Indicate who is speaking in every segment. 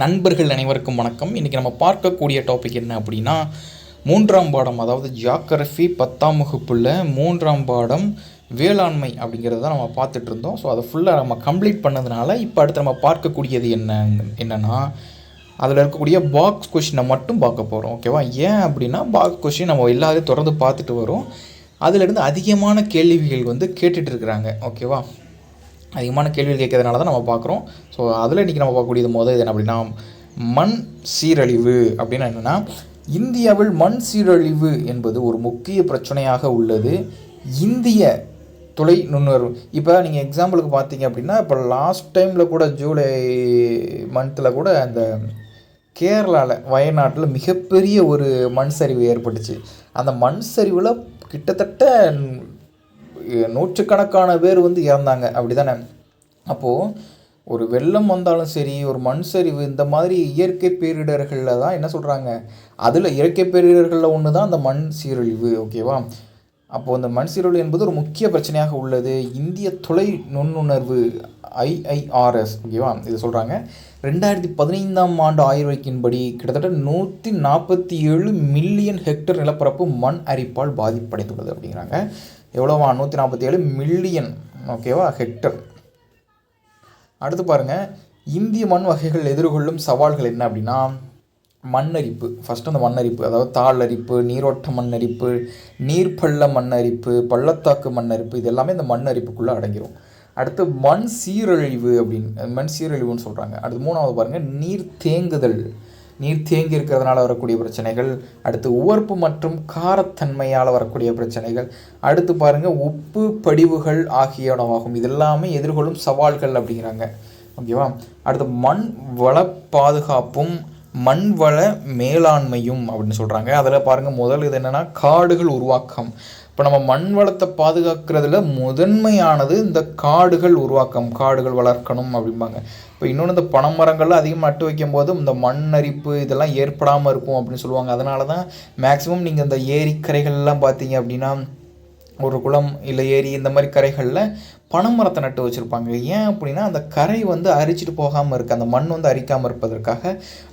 Speaker 1: நண்பர்கள் அனைவருக்கும் வணக்கம். இன்றைக்கி நம்ம பார்க்கக்கூடிய டாபிக் என்ன அப்படின்னா மூன்றாம் பாடம் அதாவது ஜியாகிரஃபி பத்தாம் வகுப்புல மூன்றாம் பாடம் வேளாண்மை அப்படிங்கிறத தான் நம்ம பார்த்துட்டு இருந்தோம். ஸோ அதை ஃபுல்லாக நம்ம கம்ப்ளீட் பண்ணதுனால இப்போ அடுத்து நம்ம பார்க்கக்கூடியது என்ன என்னென்னா அதில் இருக்கக்கூடிய பாக்ஸ் கொஷினை மட்டும் பார்க்க போகிறோம் ஓகேவா ஏன் அப்படின்னா பாக்ஸ் கொஷின் நம்ம எல்லாரையும் தொடர்ந்து பார்த்துட்டு வரோம். அதிலிருந்து அதிகமான கேள்விகள் வந்து கேட்டுட்ருக்குறாங்க ஓகேவா அதிகமான கேள்விகள் கேட்கறதுனால தான் நம்ம பார்க்குறோம். ஸோ அதில் இன்றைக்கி நம்ம பார்க்கக்கூடியது முதல் இது என்ன அப்படின்னா மண் சீரழிவு அப்படின்னா என்னென்னா இந்தியாவில் மண் சீரழிவு என்பது ஒரு முக்கிய பிரச்சனையாக உள்ளது. இந்திய தொலை நுண்ணுணர்வு இப்போ நீங்கள் எக்ஸாம்பிளுக்கு பார்த்தீங்க அப்படின்னா இப்போ லாஸ்ட் டைமில் கூட ஜூலை மந்தில் கூட அந்த கேரளாவில் வயநாட்டில் மிகப்பெரிய ஒரு மண் சரிவு ஏற்பட்டுச்சு. அந்த மண் சரிவில் கிட்டத்தட்ட நூற்றுக்கணக்கான பேர் வந்து இறந்தாங்க. அப்படி தானே அப்போது ஒரு வெள்ளம் வந்தாலும் சரி ஒரு மண் சரிவு இந்த மாதிரி இயற்கை பேரிடர்களில் தான் என்ன சொல்கிறாங்க அதில் இயற்கை பேரிடர்களில் ஒன்று தான் அந்த மண் சீரழிவு ஓகேவா? அப்போது அந்த மண் சீரழிவு என்பது ஒரு முக்கிய பிரச்சனையாக உள்ளது. இந்திய தொலை நுண்ணுணர்வு ஐஐஆர்எஸ் ஓகேவா? இது சொல்கிறாங்க ரெண்டாயிரத்தி பதினைந்தாம் ஆண்டு ஆய்வறிக்கையின்படி கிட்டத்தட்ட நூற்றி நாற்பத்தி ஏழு மில்லியன் ஹெக்டர் நிலப்பரப்பு மண் அரிப்பால் பாதிப்படைந்துள்ளது அப்படிங்கிறாங்க. எவ்வளோவா நூற்றி நாற்பத்தி ஏழு மில்லியன் ஓகேவா ஹெக்டர் அடுத்து பாருங்கள் இந்திய மண் வகைகள் எதிர்கொள்ளும் சவால்கள் என்ன அப்படின்னா மண்ணரிப்பு. ஃபஸ்ட்டு அந்த மண்ணரிப்பு. அதாவது தாள் அரிப்பு நீரோட்ட மண்ணரிப்பு நீர்ப்பள்ள மண்ணரிப்பு பள்ளத்தாக்கு மண்ணரிப்பு இது எல்லாமே இந்த மண்ணரிப்புக்குள்ளே அடங்கிடும் அடுத்து மண் சீரழிவு அப்படின்னு மண் சீரழிவுன்னு சொல்கிறாங்க அடுத்து மூணாவது பாருங்கள் நீர் தேங்குதல். நீர் தேங்கி இருக்கிறதுனால வரக்கூடிய பிரச்சனைகள் அடுத்து உவர்ப்பு மற்றும் காரத்தன்மையால் வரக்கூடிய பிரச்சனைகள் அடுத்து பாருங்கள் உப்பு படிவுகள் ஆகியனவாகும் இதெல்லாமே எதிர்கொள்ளும் சவால்கள் அப்படிங்கிறாங்க. ஓகேவா? அடுத்து மண் வள பாதுகாப்பும் மண் வள மேலாண்மையும் அப்படின்னு சொல்கிறாங்க அதில் பாருங்கள் முதல் இது என்னென்னா காடுகள் உருவாக்கம். இப்போ நம்ம மண் வளத்தை பாதுகாக்கிறதுல முதன்மையானது இந்த காடுகள் உருவாக்கம். காடுகள் வளர்க்கணும் அப்படிம்பாங்க. இப்போ இன்னொன்று இந்த பனைமரங்கள்லாம் அதிகமாக நட்டு வைக்கும் போது இந்த மண் அரிப்பு இதெல்லாம் ஏற்படாமல் இருக்கும் அப்படின்னு சொல்லுவாங்க. அதனால தான் மேக்ஸிமம் நீங்கள் இந்த ஏரிக்கரைகள்லாம் பார்த்தீங்க அப்படின்னா ஒரு குளம் இல்லை ஏரி இந்த மாதிரி கரைகளில் பனைமரத்தை நட்டு வச்சுருப்பாங்க. ஏன் அப்படின்னா அந்த கரை வந்து அரிச்சிட்டு போகாமல் இருக்குது அந்த மண் வந்து அரிக்காமல் இருப்பதற்காக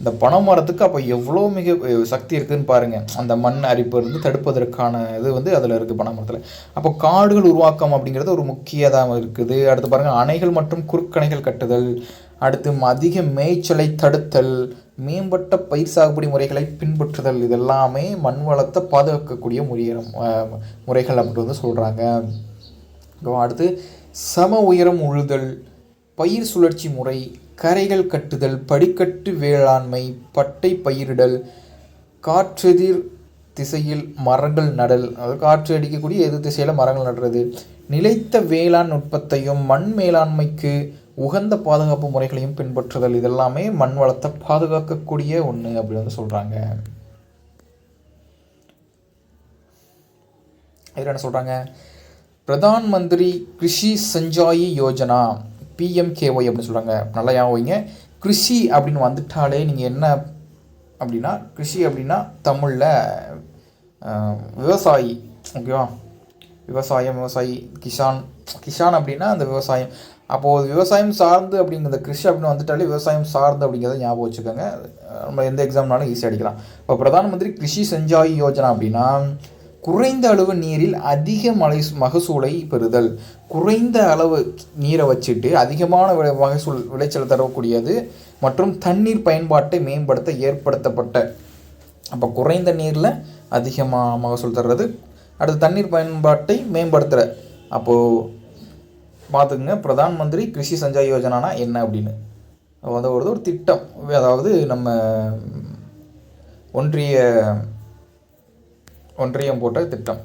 Speaker 1: அந்த பனைமரத்துக்கு அப்போ எவ்வளோ மிக சக்தி இருக்குதுன்னு பாருங்கள் அந்த மண் அரிப்பு இருந்து தடுப்பதற்கான இது வந்து அதில் இருக்குது பனைமரத்தில் அப்போ காடுகள் உருவாக்கம் அப்படிங்கிறது ஒரு முக்கியதாக இருக்குது. அடுத்து பாருங்கள் அணைகள் மற்றும் குறுக்கணைகள் கட்டுதல் அடுத்து அதிக மேய்ச்சலை தடுத்தல் மேம்பட்ட பயிர் சாகுபடி முறைகளை பின்பற்றுதல் இதெல்லாமே மண் வளத்தை பாதுகாக்கக்கூடிய முறையிடம் முறைகள் அப்படி வந்து சொல்கிறாங்க அடுத்து சம உயரம் உழுதல் பயிர் சுழற்சி முறை கரைகள் கட்டுதல் படிக்கட்டு வேளாண்மை பட்டை பயிரிடல் காற்றெதிர் திசையில் மரங்கள் நடல் அதாவது காற்று அடிக்கக்கூடிய எதிர் திசையில் மரங்கள் நடுறது நிலைத்த வேளாண் நுட்பத்தையும் மண் மேலாண்மைக்கு உகந்த பாதுகாப்பு முறைகளையும் பின்பற்றுதல் இதெல்லாமே மண் வளத்தை பாதுகாக்கக்கூடிய ஒன்று அப்படின்னு வந்து சொல்கிறாங்க இதில் என்ன சொல்கிறாங்க பிரதான் மந்திரி கிருஷி சஞ்சாயி யோஜனா பிஎம்கேஒய் அப்படின்னு சொல்கிறாங்க நல்லா ஞாபகம் வைங்க. கிருஷி அப்படின்னு வந்துட்டாலே நீங்கள் என்ன அப்படின்னா கிருஷி அப்படின்னா தமிழில் விவசாயி. ஓகேவா? விவசாயம் விவசாயி கிஷான். கிஷான் அப்படின்னா அந்த விவசாயம். அப்போது விவசாயம் சார்ந்து அப்படிங்கிறத கிருஷி அப்படின்னு வந்துட்டாலே விவசாயம் சார்ந்து அப்படிங்கிறத ஞாபகம் வச்சுக்கோங்க. நம்ம எந்த எக்ஸாம்னாலும் ஈஸியாக அடிக்கலாம். இப்போ பிரதான் மந்திரி கிருஷி செஞ்சாய் யோஜனா அப்படின்னா குறைந்த அளவு நீரில் அதிக மலை மகசூலை பெறுதல். குறைந்த அளவு நீரை வச்சுட்டு அதிகமான விளை மகசூல் விளைச்சல் தரக்கூடியது மற்றும் தண்ணீர் பயன்பாட்டை மேம்படுத்த ஏற்படுத்தப்பட்ட. அப்போ குறைந்த நீரில் அதிகமாக மகசூல் தர்றது அடுத்து தண்ணீர் பயன்பாட்டை மேம்படுத்துகிற அப்போது பார்த்துக்குங்க பிரதான் மந்திரி கிருஷி சஞ்சாய் யோஜனானா என்ன அப்படின்னு? அது ஒரு ஒரு திட்டம். அதாவது நம்ம ஒன்றிய ஒன்றியம் போட்ட திட்டம்.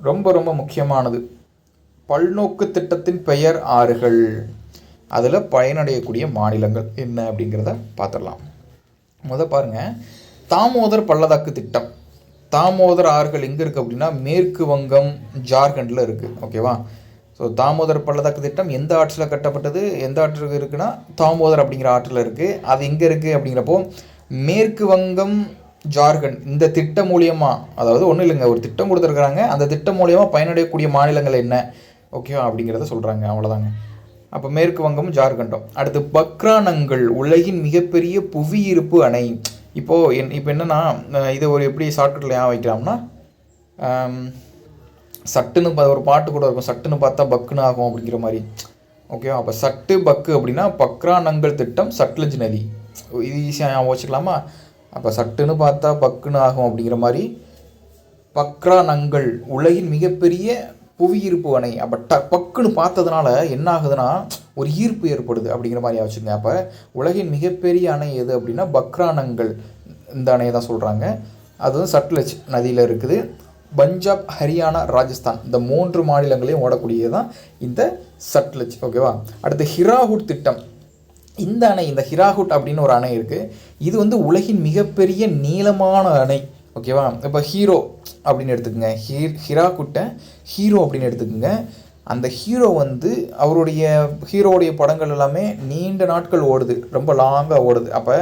Speaker 1: ரொம்ப ரொம்ப முக்கியமானது. பல்நோக்கு திட்டத்தின் பெயர் ஆறுகள். அதில் பயனடையக்கூடிய மாநிலங்கள் என்ன அப்படிங்கிறத பார்த்துடலாம் முத பாருங்கள் தாமோதர் பள்ளத்தாக்கு திட்டம். தாமோதர் ஆறுகள் எங்கே இருக்குது அப்படின்னா மேற்கு வங்கம் ஜார்க்கண்டில் இருக்குது ஓகேவா ஸோ தாமோதர் பள்ளத்தாக்கு திட்டம் எந்த ஆற்றில் கட்டப்பட்டது? எந்த ஆற்றில் இருக்குன்னா தாமோதர் அப்படிங்கிற ஆற்றில் இருக்குது அது எங்கே இருக்குது அப்படிங்கிறப்போ மேற்கு வங்கம் ஜார்க்கண்ட் இந்த திட்டம் மூலியமாக அதாவது ஒன்றும் இல்லைங்க ஒரு திட்டம் கொடுத்துருக்குறாங்க. அந்த திட்டம் மூலியமாக பயனடையக்கூடிய மாநிலங்கள் என்ன? ஓகேவா அப்படிங்கிறத சொல்கிறாங்க அவ்வளோதாங்க அப்போ மேற்கு வங்கமும் ஜார்க்கண்டும் அடுத்து பக்ரானங்கள் உலகின் மிகப்பெரிய புவியிருப்பு அணை. இப்போது என் இப்போ என்னென்னா இதை ஒரு எப்படி ஷார்ட்கட்டில் ஏன் வைக்கலாம்னா சட்டுன்னு பா- ஒரு பாட்டு கூட இருக்கும். சட்டுன்னு பார்த்தா பக்குன்னு ஆகும் அப்படிங்கிற மாதிரி. ஓகேவா அப்போ சட்டு பக்கு அப்படின்னா பக்ரானங்கள் திட்டம் சட்லஜ் நதி. இது ஈஸியாக வச்சுக்கலாமா? அப்போ சட்டுன்னு பார்த்தா பக்குன்னு ஆகும் அப்படிங்கிற மாதிரி பக்ரா நங்கள் உலகின் மிகப்பெரிய புவியீர்ப்பு அணை. அப்போ ட பக்குன்னு பார்த்ததுனால என்ன ஆகுதுன்னா ஒரு ஈர்ப்பு ஏற்படுது அப்படிங்கிற மாதிரி வச்சுங்க அப்போ உலகின் மிகப்பெரிய அணை எது அப்படின்னா பக்ரானங்கள் இந்த அணையை தான் சொல்கிறாங்க அது வந்து சட்லஜ் நதியில் இருக்குது. பஞ்சாப் ஹரியானா ராஜஸ்தான் இந்த மூன்று மாநிலங்களையும் ஓடக்கூடியது தான் இந்த சட்லஜ். ஓகேவா அடுத்து ஹிராகுட் திட்டம். இந்த அணை இந்த ஹிராகுட் அப்படின்னு ஒரு அணை இருக்குது இது வந்து உலகின் மிகப்பெரிய நீளமான அணை. ஓகேவா? இப்போ ஹீரோ அப்படின்னு எடுத்துக்கோங்க. ஹீ ஹிராகுட்டை ஹீரோ அப்படின்னு எடுத்துக்கோங்க. அந்த ஹீரோ வந்து அவருடைய ஹீரோவுடைய படங்கள் எல்லாமே நீண்ட நாட்கள் ஓடுது. ரொம்ப லாங்காக ஓடுது. அப்போ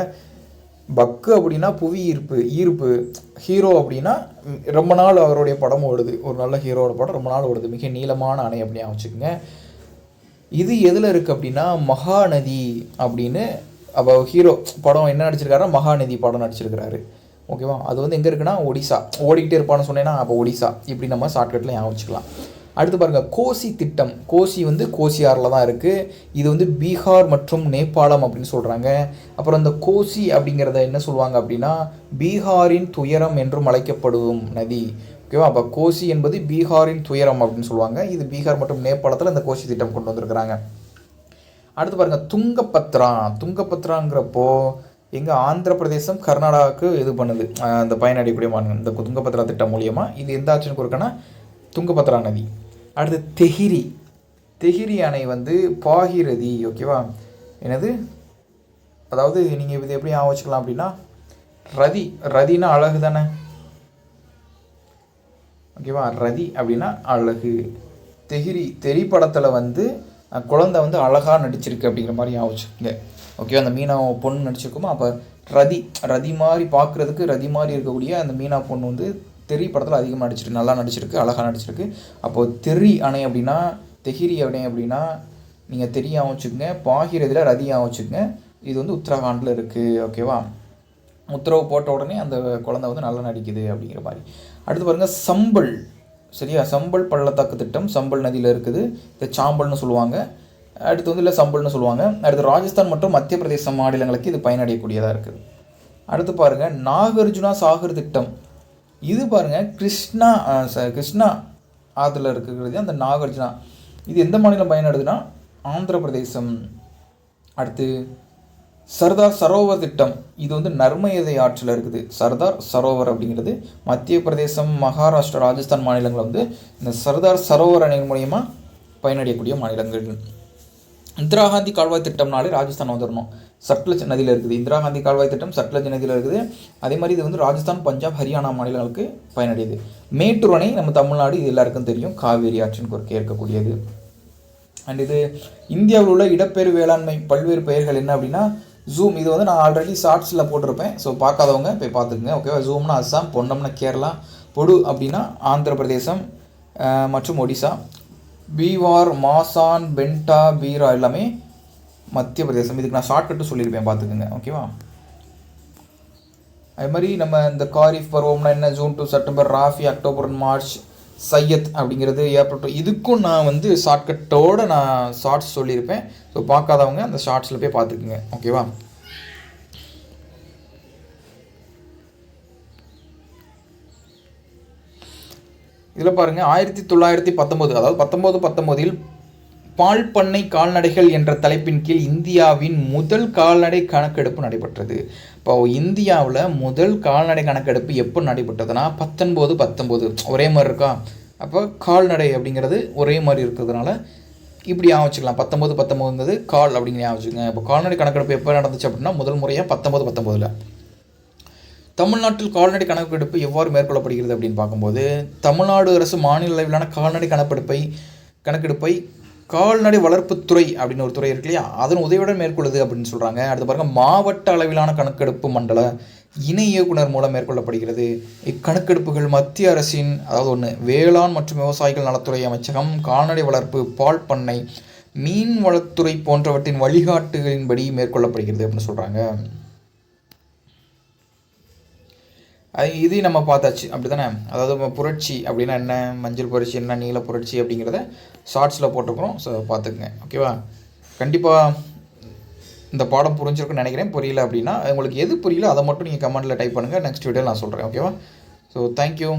Speaker 1: பக்கு அப்படின்னா புவி ஈர்ப்பு ஈர்ப்பு. ஹீரோ அப்படின்னா ரொம்ப நாள் அவருடைய படம் ஓடுது. ஒரு நல்ல ஹீரோட படம் ரொம்ப நாள் ஓடுது. மிக நீளமான அணை அப்படின்னு வச்சுக்கோங்க இது எதில் இருக்குது அப்படின்னா மகாநதி அப்படின்னு அப்போ ஹீரோ படம் என்ன நடிச்சிருக்காருன்னா மகாநதி படம் நடிச்சிருக்கிறாரு. ஓகேவா அது வந்து எங்கே இருக்குன்னா ஒடிசா. ஓடிக்கிட்டே இருப்பான்னு சொன்னேன்னா அப்போ ஒடிசா. இப்படி நம்ம ஷார்ட்கட்டில் ஞாபகம் வச்சுக்கலாம். அடுத்து பாருங்கள் கோசி திட்டம். கோசி வந்து கோசியாரில் தான் இருக்குது இது வந்து பீகார் மற்றும் நேபாளம் அப்படின்னு சொல்கிறாங்க அப்புறம் இந்த கோசி அப்படிங்கிறத என்ன சொல்லுவாங்க அப்படின்னா பீகாரின் துயரம் என்றும் அழைக்கப்படும் நதி. ஓகேவா அப்போ கோசி என்பது பீகாரின் துயரம் அப்படின்னு சொல்லுவாங்க. இது பீகார் மற்றும் நேபாளத்தில் இந்த கோசி திட்டம் கொண்டு வந்திருக்கிறாங்க. அடுத்து பாருங்க துங்கபத்ரா துங்கபத்ராங்கிறப்போ எங்கள் ஆந்திர பிரதேசம் கர்நாடகாவுக்கு இது பண்ணுது. அந்த பயனடையக்கூடிய மாநிலம் இந்த துங்கபத்ரா திட்டம் மூலியமாக இது எந்த ஆட்சின்னு கொடுக்கன்னா துங்கபத்ரா நதி. அடுத்து தெஹிரி. தெஹிரி அணை வந்து பாகிரதி ஓகேவா என்னது? அதாவது நீங்கள் இது எப்படி ஞாபகம் வச்சுக்கலாம் அப்படின்னா ரதி ரதினா அழகு தானே? ஓகேவா ரதி அப்படின்னா அழகு. தெஹிரி தெரி படத்தில் வந்து குழந்தை வந்து அழகாக நடிச்சிருக்கு அப்படிங்கிற மாதிரி ஞாபகம் வச்சுக்கோங்க. ஓகே அந்த மீனா பொண்ணு நடிச்சிருக்குமா? அப்போ ரதி ரதி மாதிரி பார்க்குறதுக்கு ரதி மாதிரி இருக்கக்கூடிய அந்த மீனா பொண்ணு வந்து தெரி படத்தில் அதிகமாக நடிச்சிருக்கு. நல்லா நடிச்சிருக்கு அழகாக நடிச்சிருக்கு. அப்போது தெரி அணை அப்படின்னா தெஹிரி அணை அப்படின்னா நீங்கள் தெரியாமல் வச்சுக்கோங்க. பாகிரதியில் ரதியாகவும் வச்சுக்கோங்க. இது வந்து உத்தரகாண்டில் இருக்குது ஓகேவா உத்தரவு போட்ட உடனே அந்த குழந்தை வந்து நல்லா நடிக்குது அப்படிங்கிற மாதிரி. அடுத்து பாருங்கள் சம்பல். சரியா? சம்பல் பள்ளத்தாக்கு திட்டம் சம்பல் நதியில் இருக்குது. இதை சாம்பல்னு சொல்லுவாங்க. அடுத்து வந்து இல்லை சம்பல்னு சொல்லுவாங்க. அடுத்து ராஜஸ்தான் மற்றும் மத்திய பிரதேச மாநிலங்களுக்கு இது பயனடையக்கூடியதாக இருக்குது அடுத்து பாருங்கள் நாகார்ஜுனா சாகர் திட்டம். இது பாருங்க கிருஷ்ணா ச- கிருஷ்ணா ஆற்றுல இருக்கிறது அந்த நாகார்ஜுனா. இது எந்த மாநிலம் பயனடுதுன்னா ஆந்திர பிரதேசம். அடுத்து சர்தார் சரோவர் திட்டம். இது வந்து நர்மயதை ஆற்றில் இருக்குது. சர்தார் சரோவர் அப்படிங்கிறது மத்திய பிரதேசம் மகாராஷ்டிரா ராஜஸ்தான் மாநிலங்கள் வந்து இந்த சர்தார் சரோவர் அணை மூலியமா பயனடையக்கூடிய மாநிலங்கள். இந்திரா காந்தி கால்வாய் திட்டம்னாலே ராஜஸ்தான் வந்துடணும் சட்லஜ் நதியில் இருக்குது. இந்திரா காந்தி கால்வாய் திட்டம் சட்லஜ் நதியில் இருக்குது. அதே மாதிரி இது வந்து ராஜஸ்தான் பஞ்சாப் ஹரியானா மாநிலங்களுக்கு பயனடையுது. மேட்டூர் அணை நம்ம தமிழ்நாடு இது எல்லாருக்கும் தெரியும். காவேரி ஆற்றின் குறுக்கே இருக்கக்கூடியது. அண்ட் இது இந்தியாவில் உள்ள இடப்பெயர் வேளாண்மை பல்வேறு பெயர்கள் என்ன அப்படின்னா ஜூம் இது வந்து நான் ஆல்ரெடி ஷார்ட்ஸில் போட்டிருப்பேன். ஸோ பார்க்காதவங்க போய் பார்த்துக்குங்க. ஓகேவா ஜூம்னா அஸ்ஸாம் பொன்னம்னா கேரளா. பொடு அப்படின்னா ஆந்திர பிரதேசம் மற்றும் ஒடிசா. பீவார் மாசான் பென்டா பீரா எல்லாமே மத்திய பிரதேசம் இதுக்கு நான் ஷார்ட்கட்டு சொல்லியிருப்பேன் பார்த்துக்குங்க. ஓகேவா அது மாதிரி நம்ம இந்த காரிஃப் பருவம்னா என்ன? June to September rabi October March zaid அப்படிங்கிறது ஏப்ரல் டு இதுக்கும் நான் வந்து ஷார்ட்கட்டோட நான் ஷார்ட்ஸ் சொல்லியிருப்பேன். ஸோ பார்க்காதவங்க அந்த ஷார்ட்ஸில் போய் பார்த்துக்குங்க. ஓகேவா இதில் பாருங்கள் ஆயிரத்தி தொள்ளாயிரத்தி பத்தொம்போது அதாவது பத்தொம்போது பத்தொம்போதில் பால் பண்ணை கால்நடைகள் என்ற தலைப்பின் கீழ் இந்தியாவின் முதல் கால்நடை கணக்கெடுப்பு நடைபெற்றது. இப்போ இந்தியாவில் முதல் கால்நடை கணக்கெடுப்பு எப்போ நடைபெற்றதுன்னா பத்தொன்பது பத்தொம்போது ஒரே மாதிரி இருக்கா? அப்போ கால்நடை அப்படிங்கிறது ஒரே மாதிரி இருக்கிறதுனால இப்படி ஞாபகம் பத்தொம்போது பத்தொம்போதுங்கிறது கால் அப்படிங்கிற ஞாபகம் இப்போ கால்நடை கணக்கெடுப்பு எப்போ நடந்துச்சு அப்படின்னா முதல் முறையாக பத்தொம்போது பத்தொம்போதில் தமிழ்நாட்டில் கால்நடை கணக்கெடுப்பு எவ்வாறு மேற்கொள்ளப்படுகிறது அப்படின்னு பார்க்கும்போது தமிழ்நாடு அரசு மாநில அளவிலான கால்நடை கணக்கெடுப்பை கணக்கெடுப்பை கால்நடை வளர்ப்புத்துறை அப்படின்னு ஒரு துறை இருக்கு இல்லையா? அதன் உதவியுடன் மேற்கொள்ளுது அப்படின்னு சொல்கிறாங்க அடுத்து பாருங்கள் மாவட்ட அளவிலான கணக்கெடுப்பு மண்டல இணை இயக்குனர் மூலம் மேற்கொள்ளப்படுகிறது. இக்கணக்கெடுப்புகள் மத்திய அரசின் அதாவது ஒன்று வேளாண் மற்றும் விவசாயிகள் நலத்துறை அமைச்சகம் கால்நடை வளர்ப்பு பால் பண்ணை மீன் வளத்துறை போன்றவற்றின் வழிகாட்டுகளின்படி மேற்கொள்ளப்படுகிறது அப்படின்னு சொல்கிறாங்க அது இது நம்ம பார்த்தாச்சு. அப்படி தானே அதாவது நம்ம புரட்சி அப்படின்னா என்ன? மஞ்சள் புரட்சி என்ன? நீல புரட்சி அப்படிங்கிறத ஷார்ட்ஸில் போட்டுக்கிறோம் ஸோ பார்த்துக்குங்க. ஓகேவா கண்டிப்பாக இந்த பாடம் புரிஞ்சிருக்குன்னு நினைக்கிறேன். புரியல அப்படின்னா உங்களுக்கு எது புரியல அதை மட்டும் நீங்கள் கமெண்ட்டில் டைப் பண்ணுங்கள் நெக்ஸ்ட் வீடியோ நான் சொல்கிறேன் ஓகேவா ஸோ தேங்க்யூ